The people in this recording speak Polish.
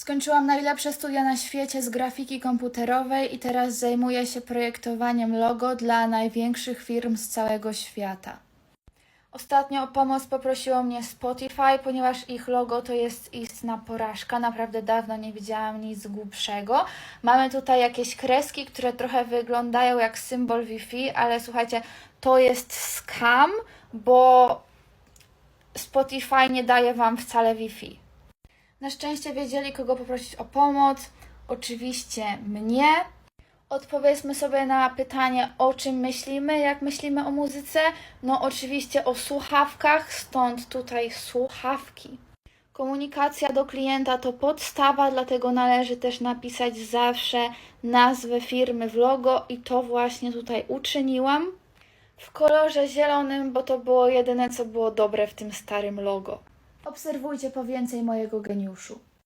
Skończyłam najlepsze studia na świecie z grafiki komputerowej i teraz zajmuję się projektowaniem logo dla największych firm z całego świata. Ostatnio o pomoc poprosiło mnie Spotify, ponieważ ich logo to jest istna porażka. Naprawdę dawno nie widziałam nic głupszego. Mamy tutaj jakieś kreski, które trochę wyglądają jak symbol Wi-Fi, ale słuchajcie, to jest scam, bo Spotify nie daje Wam wcale Wi-Fi. Na szczęście wiedzieli, kogo poprosić o pomoc. Oczywiście mnie. Odpowiedzmy sobie na pytanie, o czym myślimy, jak myślimy o muzyce. No, oczywiście o słuchawkach, stąd tutaj słuchawki. Komunikacja do klienta to podstawa, dlatego należy też napisać zawsze nazwę firmy w logo i to właśnie tutaj uczyniłam. W kolorze zielonym, bo to było jedyne, co było dobre w tym starym logo. Obserwujcie po więcej mojego geniuszu.